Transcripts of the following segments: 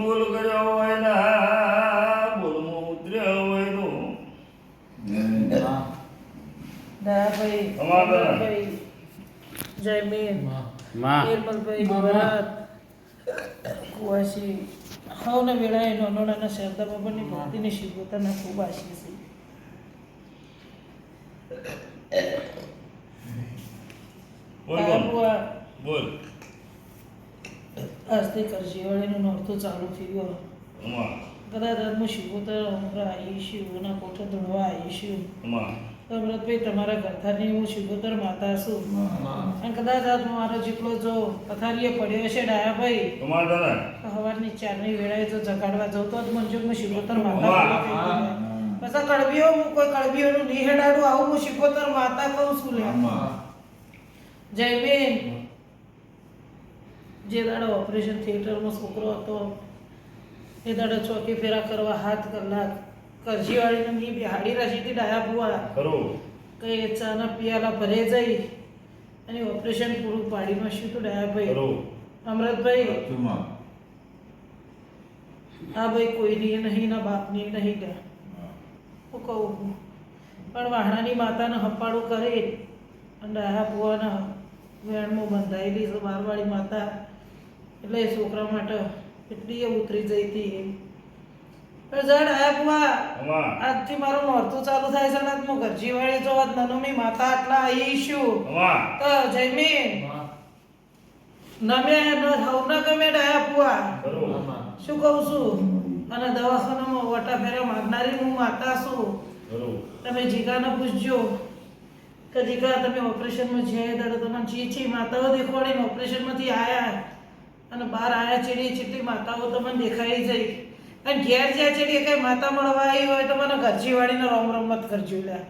બોલ કર્યો હોય ના બોલમાં ઉતર્યો હોય તો દયાભાઈ અમારા. અમરભાઈ, જયમીનમાં. નિર્મલભાઈ ભરત. કુવાસી હવને વેળાએ નોનોડાના શારદા બાબાની ભક્તિને શિવતાના ખૂબ આશીષ બોલ આજથી કરશીવાળીનું નોરતું ચાલુ થયું. હું શિવોતર હમણાં આવીશું ના કોઠે ધોળવા આવીશું અમા અમૃતભાઈ તમારા ઘરથાની હું શિવોતર માતા છું. અને કદાચ આજ મારો જેટલો જો પથારીએ પડ્યો છે ડાયાભાઈ તમાર દાદા તો સવારની ચારની વેળાએ જો જગાડવા જઉં તો જ મંજૂરમાં શિકોતર માતા વાહ. બોલે કઈ બોલે. પછી કડબીઓ હું કોઈ કડબીઓનું નહીં હેડાડું આવું હું શિકોતર માતા કહું છું લે જયબેન જે દાડો ઓપરેશન થિયેટરમાં છોકરો હતો એ દાડો ચોકી ફેરા કરવા હાથ કલાક કરજીવાળીને મી બિહાડી રાશી થી ડાયા બુઆ ખરું. કઈ ચાના પિયાલા ભરે જઈ અને ઓપરેશન પૂરું પાડી નાખ્યું તો ડાયા ભાઈ. અમૃતભાઈ હા ભાઈ કોઈની નહીં ના બાપની નહીં ગયા. હું કહું પણ વાહણાની માતાને હપાડું કરે અને ડાયા બુવાના વેણમાં બંધાયેલી છે બારવાળી માતા. એટલે છોકરા માટે એટલી એ ઉતરી જઈ હતી. જડ બુવા આજથી મારું નોરતું ચાલુ થાય છે ને હું ઘરજીવાળી જો આજ નનુની માતા આટલા આવીશું તો જયમીન. નમે ન ગમે ડાયા શું કહું છું? અને દવાખાનામાં વટા ફેરા માગનારી હું માતા છું. તમે જીગાને પૂછજો. કે જીગા તમે ઓપરેશનમાં જે દાડો તમને ચી ચી માતાઓ દેખવાડીને ઓપરેશનમાંથી આયા. અને બહાર આયા ચીડી ચીટી માતાઓ તમને દેખાઈ જઈ અને ઘેર જ્યાં ચીડી કઈ માતા મળવા આવી હોય તો મને ઘરજી વાળીને રોમ રોમ મત કરજો લ્યા.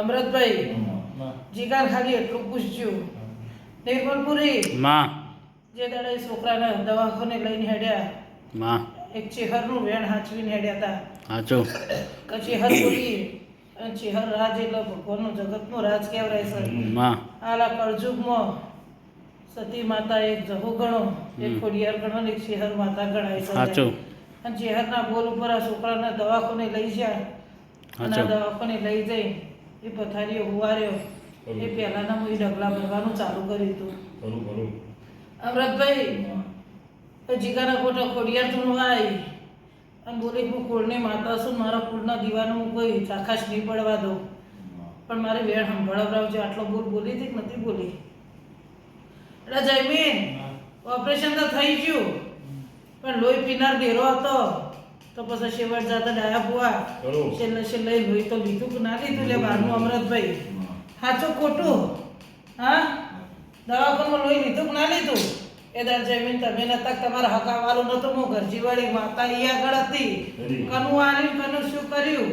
અમૃતભાઈ જીગાર ખાલી એટલું પૂછજો. નિર્મલપુરી માં. જે દાડે છોકરાને દવાખાને લઈને હેડ્યા માં. એક ચેહરનું વેણ હાચવીને હેડ્યા હતા હાચો. કચી ચેહર બોલી અને ચેહર રાજ એટલે ભગવાનનું જગતનું રાજ કહેવાય છે. માં. આલા કળજુગમાં સતી માતા એક જહો ગણો એક ખોડિયાર ગણો ને એક શહેર માતા ગણાય છે. સાચું. અને શહેરના બોલ ઉપર આ છોકરાને દવાખાને લઈ જાય. અને દવાખાને લઈ જઈ એ પથારીઓ હુવાર્યો. એ પહેલાના હું ડગલા ભરવાનું ચાલુ કર્યું હતું. અમૃતભાઈ જીગાના ખોટા ખોડિયાર તું આવી અને બોલી હું કુળની માતા છું મારા કુળના દીવાનો હું કોઈ ચાખાશ નહીં પડવા દઉં. પણ મારે વેળ સંભળાવરાવજો. આટલો બોલ બોલી હતી કે નથી બોલી? એટલે જયમીન ઓપરેશન તો થઈ ગયું. પણ લોહી પીનાર ઘેરો હતો. તો પછી શેવટ જાતા ડાયા બુઆ. છેલ્લે છેલ્લે લોહી તો લીધું કે ના લીધું લે બહારનું અમૃતભાઈ સાચું ખોટું? હા? દવાખાનામાં લોહી લીધું કે ના લીધું? એ દર જમીન તમે નતા તમારા હકાવાળું નતું હું ઘરજીવાળી માતા અહીંયા આગળ હતી. કનું આલ્યું કનું શું કર્યું?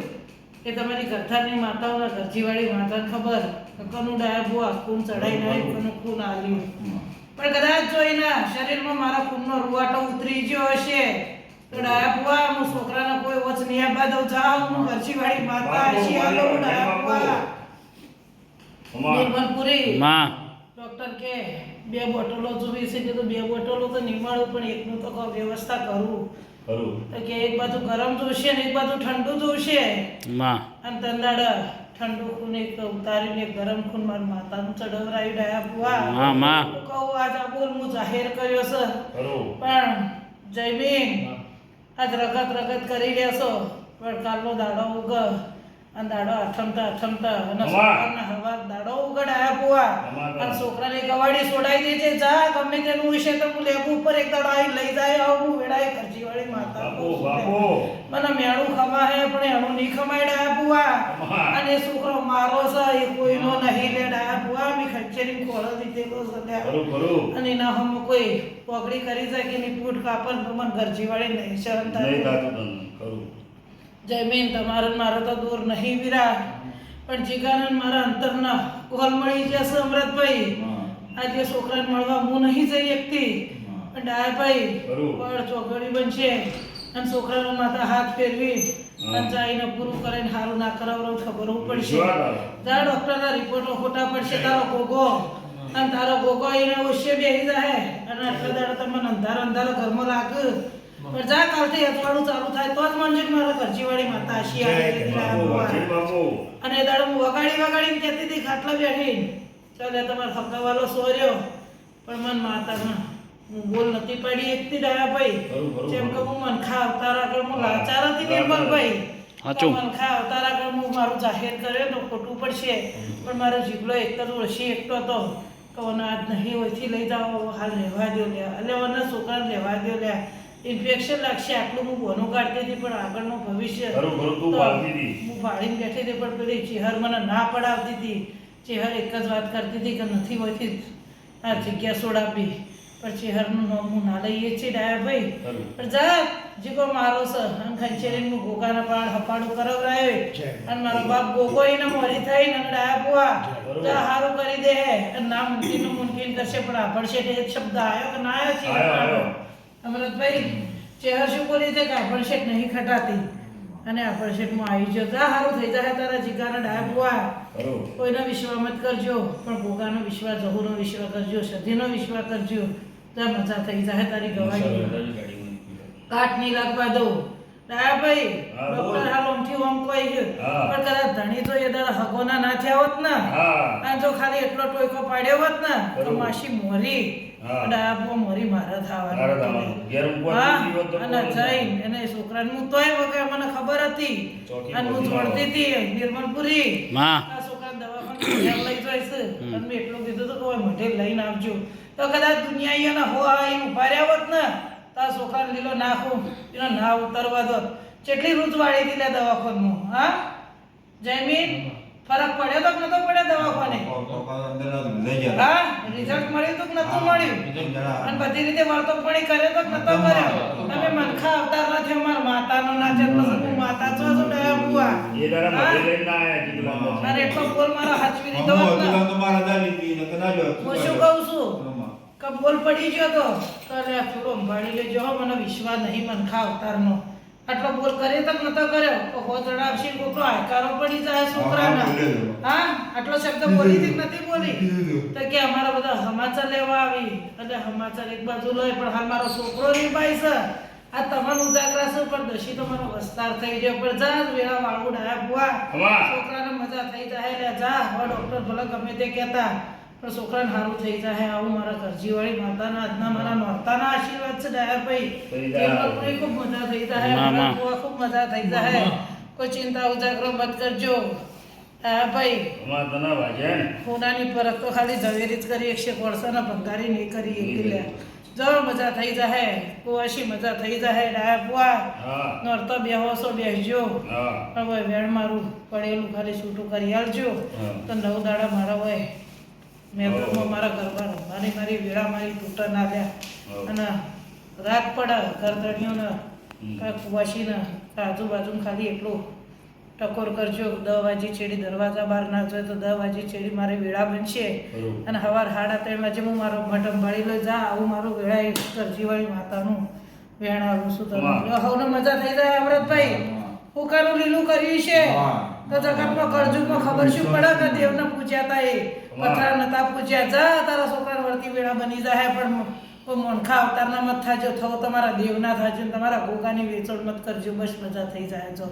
એ તમારી ગરથાની માતાઓના ઘરજીવાળી માતા ખબર? કે કનું ડાયા બુઆ ખૂન ચડાઈ આવ્યું કનું ખૂન આલ્યું પણ કદાચ જો એના શરીરમાં મારા ખૂનનો રૂવાટો ઉતરી ગયો હશે તો ડાયાબુઆ હું છોકરાના કોઈ વચ નહીં આપવા દઉં. જાઉં હું ઘરજીવાળી માતા બાપુ, હશી. આલો બાપુ, ડાયા બુઆ અમા નિર્મલપુરી. માં. ડોક્ટર કે બે બોટલો જોવી છે કે તો બે બોટલો તો નિમાડું પણ એકનું તો કહો વ્યવસ્થા કરું. તો કે એક બાજુ ગરમ જોશે ને એક બાજુ ઠંડુ જોશે. માં અને તંદાડ ઠંડુ ખૂન એક ઉતારીને ગરમ ખૂન મારી માતાનું ચડવરાયું ડાયા બુઆ. હા માં. કહું આજ આ બોલ હું જાહેર કર્યો છે. પણ જયબીન આજ રગત રગત કરી લેશો પણ કાલનો દાડો ઉગ. અને દાડો અથમતા અથમતા અને. છોકરાના હવા દાડો ઉગડાયા અમા અને છોકરાને ગવાડી છોડાઈ દેજે જા ગમે તેનું વિશે તો હું લેબુ ઉપર એક દાડો આવી લઈ જાય આવું હું વેડાય માતા કહું છું. બાપુ. મને મેણું ખમાહે પણ એનું નહીં ખમાયડા અમા. અને છોકરો મારો છે એ કોઈનો નહીં લેડા બુઆ મી ખચ્ચરી ખોળો દીધેલો છે અને એના હમ કોઈ પોગડી કરી જાય કે ની પૂટ કાપડ તો મને ઘરજીવાળી નહીં શરમ થાય ખરું તમારો મારો તો દૂર નહીં વિરા પણ જીગાનંદ મારા અંતરના કોલ મળી જશે અમૃતભાઈ આજે છોકરાને મળવા હું નહીં જઈ શકતી. પણ ડાયાભાઈ. પણ ચોકડી બનશે. અને છોકરાનો માથા હાથ ફેરવી. અને પૂરું કરીને હારું ના કરાવરો ખબર પડશે. તારા ડોક્ટરના રિપોર્ટો ખોટા પડશે તારો ગોગો. અને તારો ગોગો એને ઓછે બેસી જાય અને આટલા દાડા તમને અંધારો અંધારો ઘરમાં રાખ. પણ કાલથી અઠવાડિયું ચાલુ થાય તો જ મંજૂર મારા ઘરજીવાળી માતા આશી આવે. બાપુ વાઘેર બાપુ અને દાડો હું વગાડી વગાડીને કહેતી હતી ખાટલા બેઠી ચાલે તમારે હકાવાલો સોર્યો પણ મન માતામાં હું બોલ નથી પડી એકથી ડાયા ભાઈ. ખરું, ખરું, જેમ કે હું મનખા અવતાર આગળ હું લાચાર હતી નિર્મલભાઈ સાચું. મનખા અવતાર આગળ હું મારું જાહેર કર્યો તો ખોટું પડશે. પણ મારો જીભલો એક જ ઓળશી એકટો હતો. કે ઓને આજ નહીં ઓછી લઈ જાઓ. હાલ રહેવા દો લ્યા. એટલે ઓને છોકરાને રહેવા દો લ્યા. ઇન્ફેક્શન લાગશે આટલું હું બોનું કાઢતી હતી પણ આગળનું ભવિષ્ય. હું ભાળીને બેઠી હતી પણ પેલી ચેહર મને ના પડાવતી હતી. ચેહર એક જ વાત કરતી હતી કે નથી હોતી. આ જગ્યા છોડાવી પણ ચેહરનું નામ હું ના લઈએ છીએ ડાયા ભાઈ. પણ જા જીગો મારો સર અને ખંચેરીને હું ગોકાના પાડ હપાડું કરાવરાયો અને મારો બાપ ગોગો એને મોરી થઈ અને ડાયા બુઆ. તો હારું કરી દે. અને ના મુમકિન મુમકિન કરશે પણ આભળશે તે એક શબ્દ આવ્યો કે ના આવ્યો છે આયો, આયો. શું છે કે આભળશેટ નહીં ખટાતી. અને આભળશેટમાં આવી ગયો જા સારું થઈ જાય તારા જીગાના ખરું. કોઈનો વિશ્વાસ મત કરજો પણ ભોગાનો વિશ્વાસ જહુનો વિશ્વાસ કરજો સધીનો વિશ્વાસ કરજો. તો મજા થઈ જાય તારી ગવાઈ. કાટ નહીં લાગવા દો. ડાયા ભાઈ. ડોક્ટર હાલ ઓમથી ઓમ કોઈ ગયું પણ કદાચ ધણી તો એ દાડા હગોના ના થયા હોત ને. અને જો ખાલી એટલો ટોયકો પાડ્યો હોત ને તો માસી મોરી. બહુ મોરી મારા થવાનું ઊંઘવા હા અને જઈને એને છોકરાને હું તોય વગર મને ખબર હતી અને હું જોડતી હતી નિર્મલપુરી આ છોકરાને દવાખાને લઈ જઈશ અને મેં એટલું કીધું હતું કે ઓય લઈને આવજો તો કદાચ દુનિયા અહીંયાના હો આવીને ઊભા હોત ને તો આ છોકરાને લીલો નાખું એનો ના ઉતરવા દો કેટલી રૂચ વાળી હતી લે દવાખાનમાં હા જયમીન ફરક પડ્યો તો નતો પડ્યો દવાખાને હા રિઝલ્ટ મળ્યું તો નતું મળ્યું. અને બધી રીતે વર્તો પણ કરે તો નતો કર્યો. તમે મનખા અવતાર નથી અમારા માતાનો ના છે તો હું માતા છો છો ડયા બુઆ? એ હા? મધે લઈને ના આયા જીગલા. અરે એટલો બોલ મારો હાચવી લીધો હોત. ને હું શું કહું છું? કબોલ બોલ પડી ગયો તો. તો અરે થોડો સંભાળી લેજો મને વિશ્વાસ નહીં મનખા અવતારનો. આટલો બોલ કર્યો તક નતો કર્યો. તો હો જણાવશે કોકનો આકારો પડી જાય છોકરાના. હા આટલો શબ્દ બોલી દીક નથી બોલી. તો કે અમારા બધા સમાચાર લેવા આવી. એટલે સમાચાર એક બાજુ લઈ પણ હાલ મારો છોકરો રીબાઈ છે. આ તમારું ઉજાગરા છે પણ દશી તો મારો વસ્તાર થઈ ગયો. પણ જા જ વેળા વાળું ડાયા બુઆ. છોકરાને મજા થઈ જાય લે જા. હવે ડોક્ટર ભલે ગમે તે કહેતા. પણ છોકરાને સારું થઈ જાય આવું મારા ઘરજીવાળી માતાના આજના મારા નોરતાના આશીર્વાદ છે ડાયાભાઈ ભાઈ. ખૂબ મજા થઈ જાય ખૂબ મજા થઈ જાય. કોઈ ચિંતા ઉજાગરો મત કરજો? સોનાની પરત તો ખાલી ઝવેરી જ કરી એકશે વર્ષના ભંગારી નહીં કરી એકી લે મજા થઈ જાય કુવાશી મજા થઈ જાય ડાયા પુઆ નોરતો બેહોશો બેસજો. હા. હવે વેણ મારું પડેલું ખાલી છૂટું કરી આલજો. તો નવ દાડા મારા હોય. મેં તો મારા ઘરમાં રમવાની મારી વેળા મારી તૂટા ના લ્યા. અને રાત પડા ઘરધણીઓને હમ. કાં કુવાસીને આજુબાજુ ખાલી એટલું ટકોર કરજો દસ વાગે ચેડી દરવાજા બહાર ના જોઈએ તો દસ વાગે ચેડી મારે વેળા બનશે. અને સવાર સાડા ત્રણ વાગે હું મારો મટમ ભાળી લઈ જા આવું મારું વેળા એક કરજીવાળી માતાનું વેણ આવું છું. તમે હવને મજા થઈ જાય અમૃતભાઈ હુકાનું લીલું કર્યું છે. તો જગતમાં કરજુગમાં ખબર શું પડે કે દેવને પૂજ્યા તા એ. પથરા નતા પૂજ્યા. જા તારા છોકરા વર્તી વેળા બની જાય પણ કોઈ મોનખા અવતારના મત થાજો. થવો તમારા દેવના થાજો તમારા ગોગાની વેચોડ મત કરજો. બસ મજા થઈ જાય જો.